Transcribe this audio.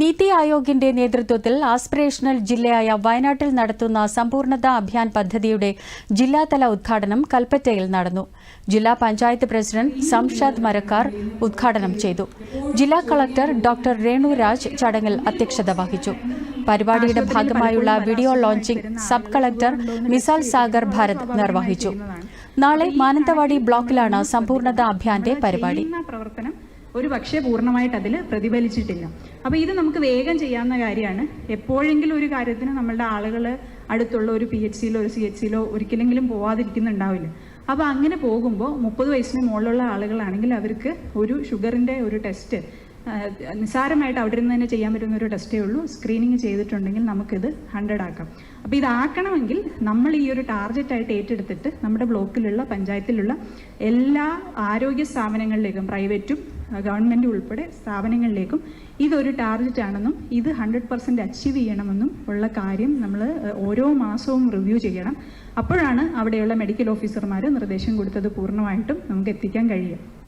നീതി ആയോഗിന്റെ നേതൃത്വത്തിൽ ആസ്പിറേഷണൽ ജില്ലയായ വയനാട്ടിൽ നടത്തുന്ന സമ്പൂർണത അഭിയാൻ പദ്ധതിയുടെ ജില്ലാതല ഉദ്ഘാടനം കൽപ്പറ്റയിൽ നടന്നു. ജില്ലാ പഞ്ചായത്ത് പ്രസിഡന്റ് സംഷാദ് മരക്കാർ ഉദ്ഘാടനം ചെയ്തു. ജില്ലാ കളക്ടർ ഡോക്ടർ രേണുരാജ് ചടങ്ങിൽ അധ്യക്ഷത വഹിച്ചു. പരിപാടിയുടെ ഭാഗമായുള്ള video launching sub collector Misal Sagar Bharat നിർവഹിച്ചു. നാളെ മാനന്തവാടി ബ്ലോക്കിലാണ് സമ്പൂർണത അഭിയാന്റെ പരിപാടി. ഒരു പക്ഷേ പൂർണമായിട്ട് അതിൽ പ്രതിഫലിച്ചിട്ടില്ല. അപ്പോൾ ഇത് നമുക്ക് വേഗം ചെയ്യാവുന്ന കാര്യമാണ്. എപ്പോഴെങ്കിലും ഒരു കാര്യത്തിന് നമ്മളുടെ ആളുകൾ അടുത്തുള്ള ഒരു പി എച്ച് സിയിലോ ഒരു സി എച്ച് സിയിലോ ഒരിക്കലെങ്കിലും പോവാതിരിക്കുന്നുണ്ടാവില്ല അപ്പോൾ അങ്ങനെ പോകുമ്പോൾ മുപ്പത് വയസ്സിന് മുകളിലുള്ള ആളുകളാണെങ്കിൽ അവർക്ക് ഒരു ഷുഗറിന്റെ ഒരു ടെസ്റ്റ് നിസ്സാരമായിട്ട് അവിടെ ഇരുന്ന് തന്നെ ചെയ്യാൻ പറ്റുന്ന ഒരു ടെസ്റ്റേ ഉള്ളൂ. സ്ക്രീനിങ് ചെയ്തിട്ടുണ്ടെങ്കിൽ നമുക്കിത് ഹൺഡ്രഡ് ആക്കാം. അപ്പോൾ ഇതാക്കണമെങ്കിൽ നമ്മൾ ഈ ഒരു ടാർഗറ്റായിട്ട് ഏറ്റെടുത്തിട്ട് നമ്മുടെ ബ്ലോക്കിലുള്ള പഞ്ചായത്തിലുള്ള എല്ലാ ആരോഗ്യ സ്ഥാപനങ്ങളിലേക്കും പ്രൈവറ്റും ഗവൺമെന്റ് ഉൾപ്പെടെ സ്ഥാപനങ്ങളിലേക്കും ഇതൊരു ടാർഗറ്റ് ആണെന്നും ഇത് ഹൺഡ്രഡ് പെർസെന്റ് അച്ചീവ് ചെയ്യണമെന്നും ഉള്ള കാര്യം നമ്മൾ ഓരോ മാസവും റിവ്യൂ ചെയ്യണം. അപ്പോഴാണ് അവിടെയുള്ള മെഡിക്കൽ ഓഫീസർമാർ നിർദ്ദേശം കൊടുത്തത് പൂർണമായിട്ടും നമുക്ക് എത്തിക്കാൻ കഴിയുക.